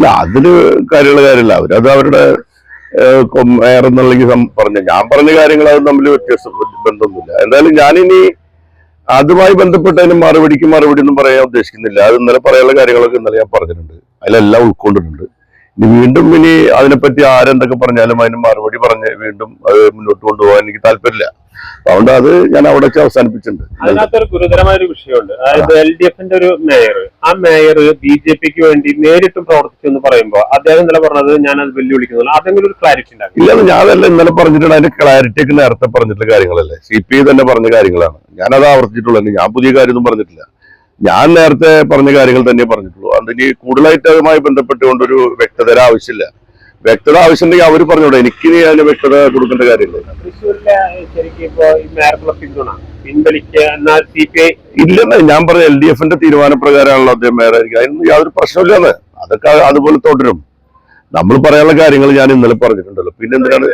ഇല്ല അതിൽ കാര്യമുള്ള കാര്യമില്ല. അവരത് അവരുടെ ഏഹ്, പറഞ്ഞു പറഞ്ഞ. ഞാൻ പറഞ്ഞ കാര്യങ്ങൾ അത് തമ്മിൽ വ്യത്യസ്ത ബന്ധമൊന്നുമില്ല. എന്തായാലും ഞാനിനി അതുമായി ബന്ധപ്പെട്ടതിന് മറുപടിക്ക് മറുപടി ഒന്നും പറയാൻ ഉദ്ദേശിക്കുന്നില്ല. അത് ഇന്നലെ പറയാനുള്ള കാര്യങ്ങളൊക്കെ ഇന്നലെ ഞാൻ പറഞ്ഞിട്ടുണ്ട്. അതിലെല്ലാം ഉൾക്കൊണ്ടിട്ടുണ്ട്. ഇനി വീണ്ടും ഇനി അതിനെപ്പറ്റി ആരെന്തൊക്കെ പറഞ്ഞാലും അതിന് മറുപടി പറഞ്ഞ് വീണ്ടും അത് മുന്നോട്ട് കൊണ്ടുപോകാൻ എനിക്ക് താല്പര്യമില്ല. അതുകൊണ്ട് അത് ഞാൻ അവിടെ വെച്ച് അവസാനിപ്പിച്ചിട്ടുണ്ട്. അതിനകത്തൊരു ഗുരുതരമായ ഒരു വിഷയമുണ്ട്. അതായത് എൽ ഡി എഫിന്റെ ഒരു മേയർ ആ മേയർ ബി ജെ പിക്ക് വേണ്ടി നേരിട്ടും പ്രവർത്തിച്ചു എന്ന് പറയുമ്പോൾ അദ്ദേഹം ഇന്നലെ പറഞ്ഞത് ഞാൻ അത് വെല്ലുവിളിക്കുന്നില്ല അതെങ്കിലും ഒരു ക്ലാരിറ്റി ഉണ്ടാക്കി ഇല്ല ഞാനല്ല ഇന്നലെ പറഞ്ഞിട്ടുണ്ട് അതിന്റെ ക്ലാരിറ്റി ഒക്കെ നേരത്തെ പറഞ്ഞിട്ടുള്ള കാര്യങ്ങളല്ലേ? സി പി ഐ തന്നെ പറഞ്ഞ കാര്യങ്ങളാണ്. ഞാനത് ആവർത്തിച്ചിട്ടുള്ളൂ. ഞാൻ പുതിയ കാര്യമൊന്നും പറഞ്ഞിട്ടില്ല. ഞാൻ നേരത്തെ പറഞ്ഞ കാര്യങ്ങൾ തന്നെ പറഞ്ഞിട്ടുള്ളൂ. അതിന് കൂടുതലായിട്ട് അതുമായി ബന്ധപ്പെട്ടുകൊണ്ടൊരു വ്യക്തത ആവശ്യമില്ല. വ്യക്തത ആവശ്യമുണ്ടെങ്കിൽ അവർ പറഞ്ഞോളൂ. എനിക്ക് അതിന് വ്യക്തത കൊടുക്കേണ്ട കാര്യമില്ല. പി ഇല്ലെന്ന് ഞാൻ പറഞ്ഞ എൽ ഡി എഫിന്റെ തീരുമാനപ്രകാരമാണല്ലോ അദ്ദേഹം മേയറായിരിക്കും അതിന് യാതൊരു പ്രശ്നമില്ലെന്ന് അതൊക്കെ അതുപോലെ തുടരും. നമ്മൾ പറയാനുള്ള കാര്യങ്ങൾ ഞാൻ ഇന്നലെ പറഞ്ഞിട്ടുണ്ടല്ലോ. പിന്നെന്തിനാണ്